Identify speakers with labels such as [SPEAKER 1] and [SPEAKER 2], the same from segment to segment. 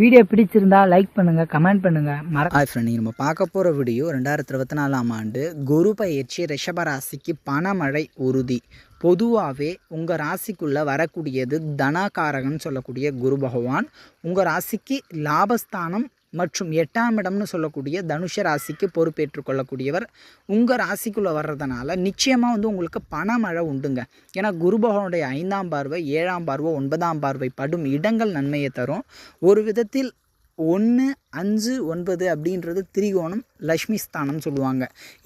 [SPEAKER 1] Video பிடிச்சிருந்தா like பண்ணுங்க comment பண்ணுங்க. மற
[SPEAKER 2] ஹாய் ஃப்ரெண்ட் நம்ம பார்க்க போகிற வீடியோ ரெண்டாயிரத்தி இருபத்தி நாலாம் ஆண்டு குரு பயிற்சி ரிஷப ராசிக்கு பணமழை உறுதி. பொதுவாகவே உங்கள் ராசிக்குள்ளே வரக்கூடியது தனகாரகன் சொல்லக்கூடிய குரு பகவான். உங்கள் ராசிக்கு லாபஸ்தானம் மற்றும் எட்டாம் இடம்னு சொல்லக்கூடிய தனுஷ ராசிக்கு பொறுப்பேற்றுக் கொள்ளக்கூடியவர் உங்கள் ராசிக்குள்ளே வர்றதுனால நிச்சயமாக வந்து உங்களுக்கு பணமழை உண்டுங்க. ஏன்னா குரு பகவானுடைய ஐந்தாம் பார்வை ஏழாம் பார்வை ஒன்பதாம் பார்வை படும் இடங்கள் நன்மையை தரும். ஒரு விதத்தில் ஒன்று அஞ்சு ஒன்பது அப்படின்றது திரிகோணம் லக்ஷ்மி ஸ்தானம் சொல்லுவாங்க.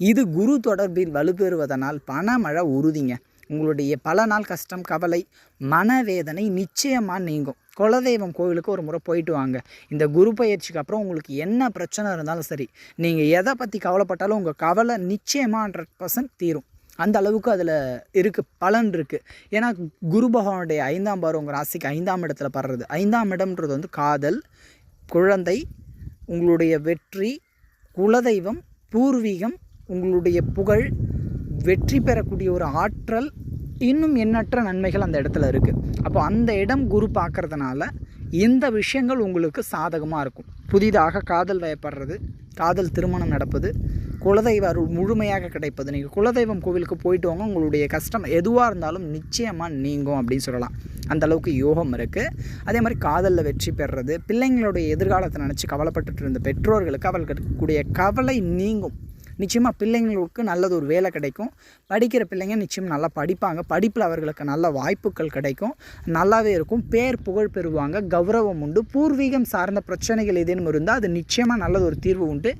[SPEAKER 2] இது குரு தொடர்பில் வலுப்பெறுவதனால் பணமழை உறுதிங்க. உங்களுடைய பல நாள் கஷ்டம் கவலை மனவேதனை நிச்சயமாக நீங்கும். குலதெய்வம் கோவிலுக்கு ஒரு முறை போயிட்டு வாங்க. இந்த குரு பயிற்சிக்கு அப்புறம் உங்களுக்கு என்ன பிரச்சனை இருந்தாலும் சரி நீங்கள் எதை பற்றி கவலைப்பட்டாலும் உங்கள் கவலை நிச்சயமாக ஹண்ட்ரட் பர்சன்ட் தீரும். அந்த அளவுக்கு அதில் இருக்குது பலன் இருக்குது ஏன்னா குரு பகவானுடைய ஐந்தாம் பார் உங்கள் ராசிக்கு ஐந்தாம் இடத்துல படுறது. ஐந்தாம் இடம்ன்றது வந்து காதல் குழந்தை உங்களுடைய வெற்றி குலதெய்வம் பூர்வீகம் உங்களுடைய புகழ் வெற்றி பெறக்கூடிய ஒரு ஆற்றல் இன்னும் எண்ணற்ற நன்மைகள் அந்த இடத்துல இருக்குது அப்போ அந்த இடம் குரு பார்க்கறதுனால இந்த விஷயங்கள் உங்களுக்கு சாதகமாக இருக்கும். புதிதாக காதல் வயப்படுறது காதல் திருமணம் நடப்பது குலதெய்வ அருள் முழுமையாக கிடைப்பது. நீங்கள் குலதெய்வம் கோவிலுக்கு போயிட்டு வாங்க உங்களுடைய கஷ்டம் எதுவாக இருந்தாலும் நிச்சயமாக நீங்கும் அப்படின்னு சொல்லலாம். அந்த அளவுக்கு யோகம் இருக்குது அதே மாதிரி காதலில் வெற்றி பெறுறது பிள்ளைங்களுடைய எதிர்காலத்தை நினச்சி கவலைப்பட்டுட்டு இருந்த பெற்றோர்களுக்கு அவர்களுக்கு கூடிய கவலை நீங்கும். நிச்சயமாக பிள்ளைங்களுக்கு நல்லது ஒரு வேலை கிடைக்கும். படிக்கிற பிள்ளைங்க நிச்சயம் நல்லா படிப்பாங்க. படிப்பில் அவர்களுக்கு நல்ல வாய்ப்புகள் கிடைக்கும். நல்லாவே இருக்கும். பேர் புகழ் பெறுவாங்க. கௌரவம் உண்டு. பூர்வீகம் சார்ந்த பிரச்சனைகள் ஏதேனும் இருந்தால் அது நிச்சயமாக நல்லது ஒரு தீர்வு உண்டு.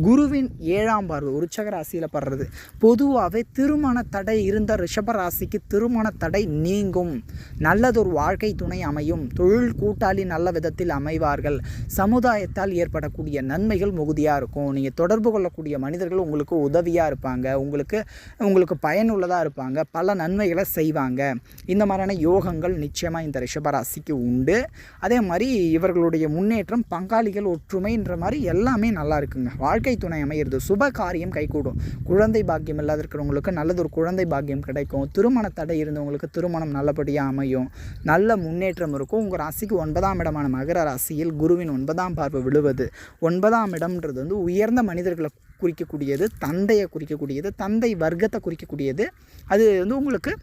[SPEAKER 2] குருவின் ஏழாம் பார்வை உற்சக ராசியில் படுறது. பொதுவாகவே திருமண தடை இருந்த ரிஷப ராசிக்கு திருமண தடை நீங்கும். நல்லதொரு வாழ்க்கை துணை அமையும். தொழில் கூட்டாளி நல்ல விதத்தில் அமைவார்கள். சமுதாயத்தால் ஏற்படக்கூடிய நன்மைகள் மிகுதியாக இருக்கும். நீங்கள் தொடர்பு கொள்ளக்கூடிய மனிதர்கள் உங்களுக்கு உதவியாக இருப்பாங்க. உங்களுக்கு உங்களுக்கு பயனுள்ளதாக இருப்பாங்க. பல நன்மைகளை செய்வாங்க. இந்த மாதிரியான யோகங்கள் நிச்சயமாக இந்த ரிஷப ராசிக்கு உண்டு. அதே மாதிரி இவர்களுடைய முன்னேற்றம் பங்காளிகள் ஒற்றுமைன்ற மாதிரி எல்லாமே நல்லா இருக்குங்க. வாழ்க்கை துணை அமையிறது. சுப காரியம் கைகூடும். குழந்தை பாக்கியம் இல்லாத இருக்கிறவங்களுக்கு நல்லது ஒரு குழந்தை பாக்கியம் கிடைக்கும். திருமண தடை இருந்தவங்களுக்கு திருமணம் நல்லபடியாக அமையும். நல்ல முன்னேற்றம் இருக்கும். உங்கள் ராசிக்கு ஒன்பதாம் இடமான மகர ராசியில் குருவின் ஒன்பதாம் பார்வை விழுவது. ஒன்பதாம் இடம்ன்றது வந்து உயர்ந்த மனிதர்களை குறிக்கக்கூடியது தந்தையை குறிக்கக்கூடியது தந்தை வர்க்கத்தை குறிக்கக்கூடியது. அது வந்து உங்களுக்கு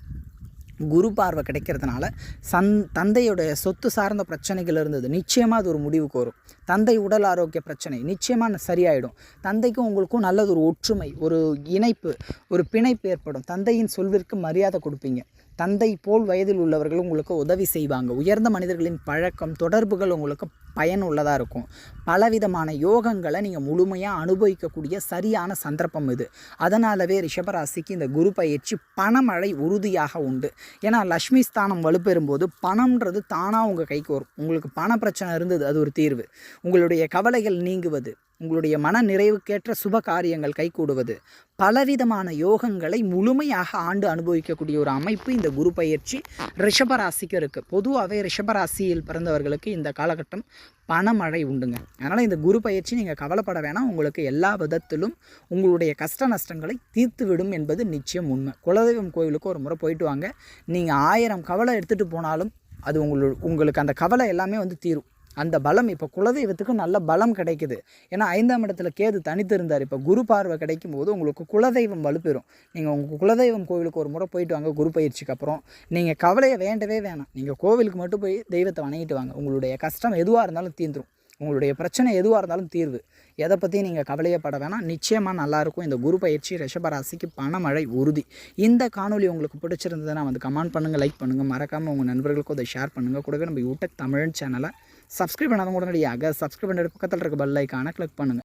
[SPEAKER 2] குரு பார்வை கிடைக்கிறதுனால சந் தந்தையோட சொத்து சார்ந்த பிரச்சனைகள் இருந்தது. நிச்சயமாக அது ஒரு முடிவுக்கு வரும். தந்தை உடல் ஆரோக்கிய பிரச்சனை நிச்சயமாக சரியாயிடும். தந்தைக்கும் உங்களுக்கும் நல்லது ஒரு ஒற்றுமை ஒரு இணைப்பு ஒரு பிணைப்பு ஏற்படும். தந்தையின் சொல்விற்கு மரியாதை கொடுப்பீங்க. தந்தை போல் வயதில் உள்ளவர்கள் உங்களுக்கு உதவி செய்வாங்க. உயர்ந்த மனிதர்களின் பழக்கம் தொடர்புகள் உங்களுக்கு பயனுள்ளதாக இருக்கும். பலவிதமான யோகங்களை நீங்கள் முழுமையாக அனுபவிக்கக்கூடிய சரியான சந்தர்ப்பம் இது. அதனாலவே ரிஷபராசிக்கு இந்த குரு பயிற்சி பணமழை உறுதியாக உண்டு. ஏன்னா லக்ஷ்மி ஸ்தானம் வலுப்பெறும்போது பணம்ன்றது தானாக உங்கள் கைக்கு வரும். உங்களுக்கு பண பிரச்சனை இருந்தது அது ஒரு தீர்வு. உங்களுடைய கவலைகள் நீங்குவது உங்களுடைய மன நிறைவுக்கேற்ற சுப காரியங்கள் கைகூடுவது. பலவிதமான யோகங்களை முழுமையாக ஆண்டு அனுபவிக்கக்கூடிய ஒரு அமைப்பு இந்த குரு பயிற்சி ரிஷபராசிக்கு இருக்குது பொதுவாகவே ரிஷபராசியில் பிறந்தவர்களுக்கு இந்த காலகட்டம் பணமழை உண்டுங்க. அதனால் இந்த குரு பயிற்சி நீங்கள் கவலைப்பட வேணாம். உங்களுக்கு எல்லா விதத்திலும் உங்களுடைய கஷ்ட நஷ்டங்களை தீர்த்து விடும் என்பது நிச்சயம் உண்மை. குலதெய்வம் கோயிலுக்கு ஒரு முறை போயிட்டு வாங்க. நீங்கள் ஆயிரம் கவலை எடுத்துகிட்டு போனாலும் அது உங்களுக்கு உங்களுக்கு அந்த கவலை எல்லாமே வந்து தீரும். அந்த பலம் இப்போ குலதெய்வத்துக்கு நல்ல பலம் கிடைக்குது. ஏன்னா ஐந்தாம் இடத்துல கேது தனித்து இருந்தார். இப்போ குரு பார்வை கிடைக்கும் போது உங்களுக்கு குலதெய்வம் வலுப்பெறும். நீங்கள் உங்கள் குலதெய்வம் கோவிலுக்கு ஒரு முறை போயிட்டு வாங்க குரு பயிற்சிக்கு அப்புறம். நீங்கள் கவலையை வேண்டவே வேணாம். நீங்கள் கோவிலுக்கு மட்டும் போய் தெய்வத்தை வணங்கிட்டு வாங்க. உங்களுடைய கஷ்டம் எதுவாக இருந்தாலும் தீர்ந்துரும். உங்களுடைய பிரச்சனை எதுவாக இருந்தாலும் தீர்வு. எதை பற்றியும் நீங்கள் கவலையப்பட வேணாம். நிச்சயமாக நல்லாயிருக்கும் இந்த குரு பயிற்சி ரிஷபராசிக்கு பணமழை உறுதி. இந்த காணொலி உங்களுக்கு பிடிச்சிருந்ததுன்னா வந்து கமெண்ட் பண்ணுங்கள் லைக் பண்ணுங்கள் மறக்காமல் உங்கள் நண்பர்களுக்கும் அதை ஷேர் பண்ணுங்கள் கூடவே நம்ம யூடெக் தமிழ் சேனலை சப்ஸ்கிரைப் பண்ணாதவங்க உடனடியாக சப்ஸ்கிரைப் பண்ணுற பக்கத்தில் இருக்க பெல் ஐக்கானை கிளிக் பண்ணுங்கள்